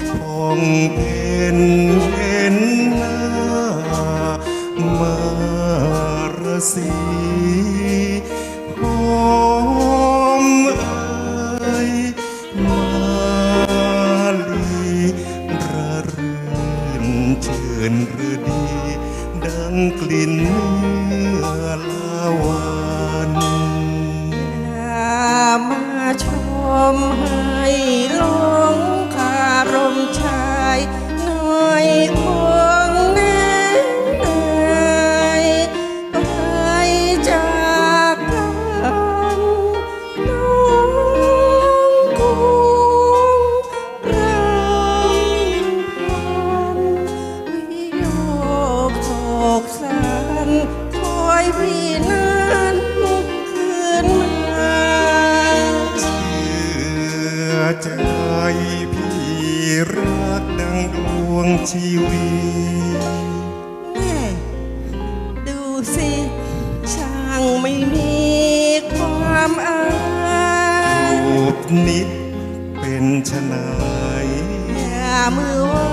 ราพองเพ็ญเห็นหน้ามารสีหอมเอ่ยมาลีระรื่นเชิญฤดี ดังกลิ่นเนื้อลาวันมาชมให้ คอยพี่นั้นคืนมาเชื่อใจพี่รักดังดวงชีวิตแม่ดูสิ ช่างไม่มีความอายรูปนิดเป็นชนายอย่ามือว้เ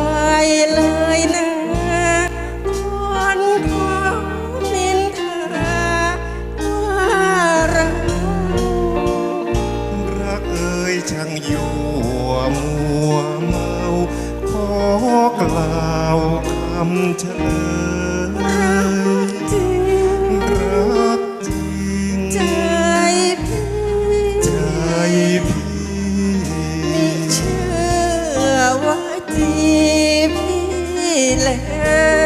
เฉลยรักจริงใจพี่ใจพี่เชื่อว่าจีบพี่แลว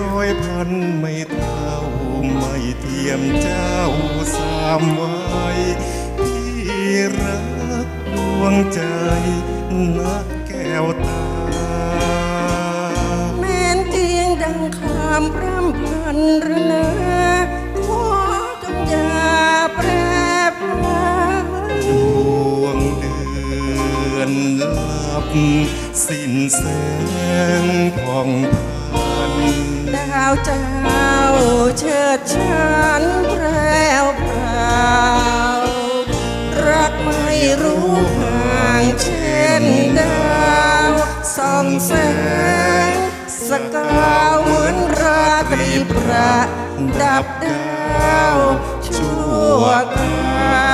ร้อยพันไม่เท่าไม่เทียมเจ้าสามไวัยพี่รักดวงใจนักแก้วตา แม้นเตียงดังคำพร่ำพันหรือนะขอจงอย่าแปรปรานดวงเดือนลับ สิ้นแสงผ่องพัน ดาวเจ้าเชิดฉันแพรวพราวรักไม่รู้ห่างเช่นดาวส่องแสงสกาวเหมือนราตรีประดับดาวชั่วกาลละนาน